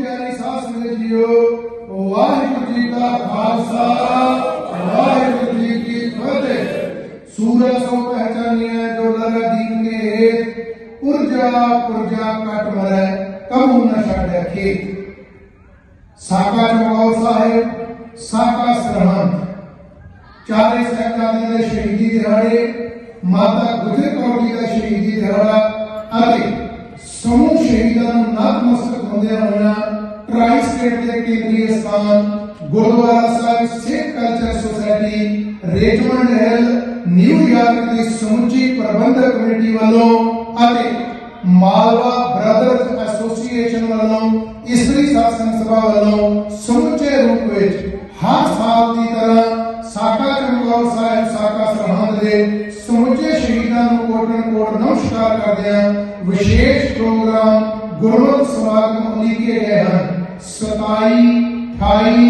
ਪਿਆਰੀ ਸਾਧ ਸੰਗਤ ਜੀਓ ਵਾਹਿਗੁਰੂ ਜੀ ਕਾ ਖਾਲਸਾ ਵਾਹਿਗੁਰੂ ਜੀ ਕੀ ਫਤਿਹ ਸੂਰਜ ਸੋ ਪਹਿਚਾਨਿਆ ਜੋ ਲਗਾ ਦੀਨ ਕੇ ਹੇਤ ਪੁਰਜਾ ਪੁਰਜਾ ਕਟ ਮਰੈ ਕਬੂ ਨ ਛੱਡੈ ਖੇਤ ਸਾਕਾ ਚਮਕੌਰ ਸਾਹਿਬ ਸਾਕਾ ਸਰਹੰਦ ਚਾਰੇ ਸਾਹਿਬਜ਼ਾਦੇ ਦੇ ਸ਼ਹੀਦੀ ਦਿਹਾੜੇ ਮਾਤਾ ਗੁਜਰ ਕੌਰ ਜੀ ਦਾ ਸ਼ਹੀਦੀ ਦਿਹਾੜਾ ਅਤੇ ਸਮੂਹ ਸ਼ਹੀਦਾਂ ਨੂੰ ਨਤਮਸਤਕ ਹੁੰਦਿਆਂ ਹੋਇਆਂ ਟਰਾਈ ਦੇ ਕੇਂਦਰੀ ਸਥਾਨ gurdwara sahib Sikh culture society Richmond Hill New York ਦੀ ਸਮੁੱਚੀ ਪ੍ਰਬੰਧਕ ਕਮੇਟੀ ਵੱਲੋਂ ਅਤੇ ਮਾਲਵਾ ਬ੍ਰਦਰਜ਼ ਐਸੋਸੀਏਸ਼ਨ ਵੱਲੋਂ ਇਸਤਰੀ ਸਾਸਨ ਸਭਾ ਵੱਲੋਂ ਸਮੁੱਚੇ ਰੂਪ ਵਿੱਚ ਹਰ ਸਾਲ ਦੀ ਤਰ੍ਹਾਂ ਸਾਕਾ ਚਮਕੌਰ ਸਾਹਿਬ ਸਾਕਾ ਸਰਹੰਦ ਦੇ ਸਮੁੱਚੇ ਸ਼ਹੀਦਾਂ ਨੂੰ ਕੋਟਨ ਕੋਟ ਨਮਸਕਾਰ ਕਰਦਿਆਂ ਵਿਸ਼ੇਸ਼ ਪ੍ਰੋਗਰਾਮ ਗੁਰਮਤਿ ਸਮਾਗਮ ਉਲੀਕੇ 27 28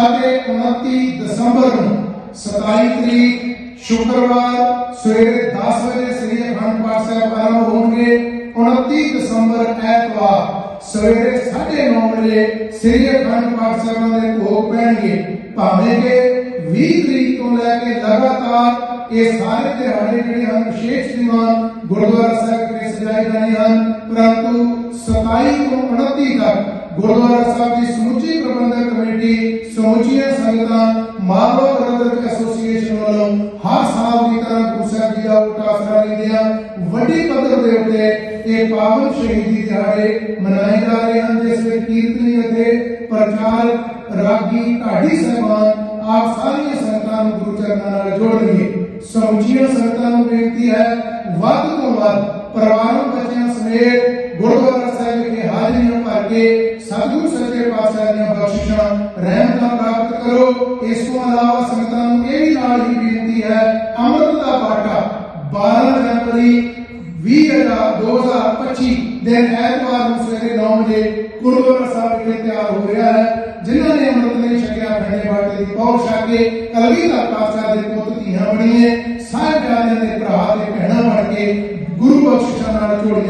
ਅਤੇ 29 ਦਸੰਬਰ ਨੂੰ 27 ਤਰੀਕ ਸ਼ੁੱਕਰਵਾਰ ਸਵੇਰੇ 10 ਵਜੇ ਸ੍ਰੀ ਅਖੰਡ ਪਾਠ ਸਾਹਿਬ ਆਰੰਭ ਹੋਣਗੇ। 29 ਦਸੰਬਰ ਐਤਵਾਰ ਸਵੇਰੇ 9:30 ਵਜੇ ਸ੍ਰੀ ਅਖੰਡ ਪਾਠ ਸਾਹਿਬਾਂ ਦੇ ਭੋਗ ਪੈਣਗੇ। ਭਾਵੇਂ ਕਿ 20 ਤਰੀਕ ਤੋਂ ਲੈ ਕੇ ਲਗਾਤਾਰ ਇਹ ਸਾਰੇ ਦਿਹਾੜੇ ਜਿਹੜੇ ਹਨ, ਵਿਸ਼ੇਸ਼ ਦੀਵਾਨ ਗੁਰਦੁਆਰਾ ਸਾਹਿਬ ਦੇ ਸਜਾਏ ਜਾਣੇ ਹਨ, ਪਰੰਤੂ 27 ਤੋਂ 29 ਤੱਕ ਗੁਰਦੁਆਰਾ ਸਾਹਿਬ ਦੀ ਸਮੁੱਚੀ ਪ੍ਰਬੰਧਕ ਕਮੇਟੀ, ਸਮੁੱਚੀਆਂ ਸੰਗਤਾਂ ਮਾਲਵਾ ਬ੍ਰਦਰਜ਼ ਐਸੋਸੀਏਸ਼ਨ ਵੱਲੋਂ ਹਰ ਸਾਲ ਦੀ ਤਰ੍ਹਾਂ ਗੁਰੂ ਸਾਹਿਬ ਜੀ ਦਾ ਉਟਾਸਰਾ ਲੈਂਦਿਆਂ ਵੱਡੀ ਪੱਧਰ ਦੇ ਉੱਤੇ ਇਹ ਪਾਵਨ ਸ਼ਹੀਦੀ ਦਿਹਾੜੇ ਮਨਾਏ ਜਾ ਰਹੇ ਹਨ, ਜਿਸ ਵਿੱਚ ਕੀਰਤਨੀ ਅਤੇ ਪ੍ਰਚਾਰ, ਰਾਗੀ, ਢਾਡੀ ਸਾਹਿਬਾਨ, ਆਪ ਸਾਰੀਆਂ ਸੰਗਤਾਂ ਨੂੰ ਗੁਰੂ ਚਰਨਾਂ ਨਾਲ ਜੋੜਨਗੇ। ਸਮੁੱਚੀਆਂ ਸੰਗਤਾਂ ਨੂੰ ਬੇਨਤੀ ਹੈ, ਵੱਧ ਤੋਂ ਵੱਧ ਪਰਿਵਾਰਕ ਬੱਚਿਆਂ ਸਮੇਤ ਗੁਰਦੁਆਰਾ ਸਾਹਿਬ ਵਿਖੇ ਹਾਜ਼ਰੀਆਂ ਭਰ ਕੇ ਸਤਿਗੁਰੂ ਸੱਚੇ ਪਾਤਸ਼ਾਹ ਦੀਆਂ ਬਖਸ਼ਿਸ਼ਾਂ ਰਹਿਮਤਾਂ ਪ੍ਰਾਪਤ ਕਰੋ। ਇਸ ਤੋਂ ਇਲਾਵਾ ਸੰਗਤਾਂ ਨੂੰ ਇਹ ਵੀ ਨਾਲ ਹੀ ਬੇਨਤੀ ਹੈ, ਅੰਮ੍ਰਿਤ ਦਾ ਬਾਟਾ 12 ਜਨਵਰੀ 2025 ਦਿਨ ਐਤਵਾਰ ਨੂੰ ਸਵੇਰੇ 9 ਵਜੇ ਗੁਰਦੁਆਰਾ ਸਾਹਿਬ ਵਿਖੇ ਤਿਆਰ ਹੋ ਰਿਹਾ ਹੈ। ਜਿਨ੍ਹਾਂ ਨੇ ਅੰਮ੍ਰਿਤ ਨਹੀਂ ਛਕਿਆ ਭੈਣੇ ਬਾਟੇ ਦੀ ਪੌੜ ਛਕ ਕੇ ਕਲਗੀਧਰ ਪਾਤਸ਼ਾਹ ਦੇ ਪੁੱਤ ਧੀਆਂ ਬਣੀਏ ਸਾਹਿਬਜ਼ਾਦਿਆਂ ਦੇ ਭਰਾ ਤੇ ਭੈਣਾਂ ਬਣ ਕੇ ਗੁਰੂ ਬਖਸ਼ਿਸ਼ਾਂ ਨਾਲ ਜੋੜੀਆਂ